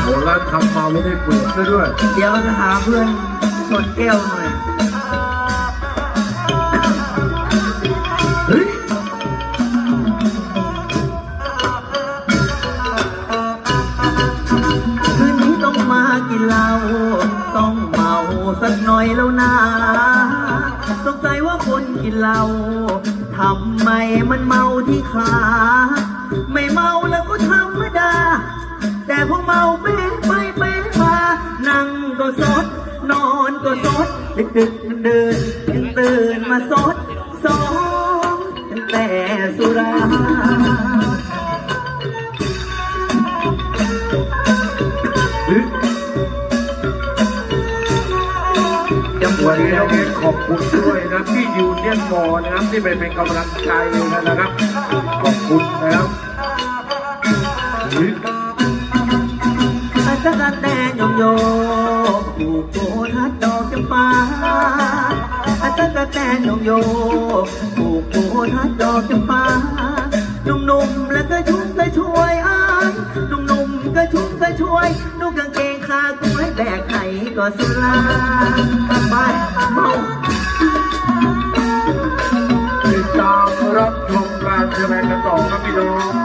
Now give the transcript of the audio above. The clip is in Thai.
โหแล้วทำเมาไม่ได้เปลือกซะด้วย เดี๋ยวจะหาเพื่อนชนแก้วหน่อย เฮ้ย คืนนี้ต้องมากินเหล้าต้องเมาสักหน่อยแล้วนะสงสัยว่าคนกินเหล้าทำไมมันเมาที่ขา แต่พอเมาเป๊ะไปเป๊ะมานั่งก็สด นอนก็สด ดึกดึกเดินยังตื่นมาสดสองตั้งแต่สุรายังวันนี้เราขอบคุณด้วยนะที่ยูเนียนมอนะครับที่เป็นเป็นกำลังใจนะครับ ขอบคุณนะครับ ตะกันแต่ยงโยผูกโบทัดดอกจำปาอาตตะแต่ยงโยผูกโบทัดดอกจำปานุ่มๆแล้วก็ชุ่มก็ช่วยอ้านนุ่มๆก็ชุ่มก็ช่วยนุ่งกางเกงขาคุ้ยแบกไข่ก็สุลาไปเมาติตามรับชมการแสดงกระต่อครับพี่น้อง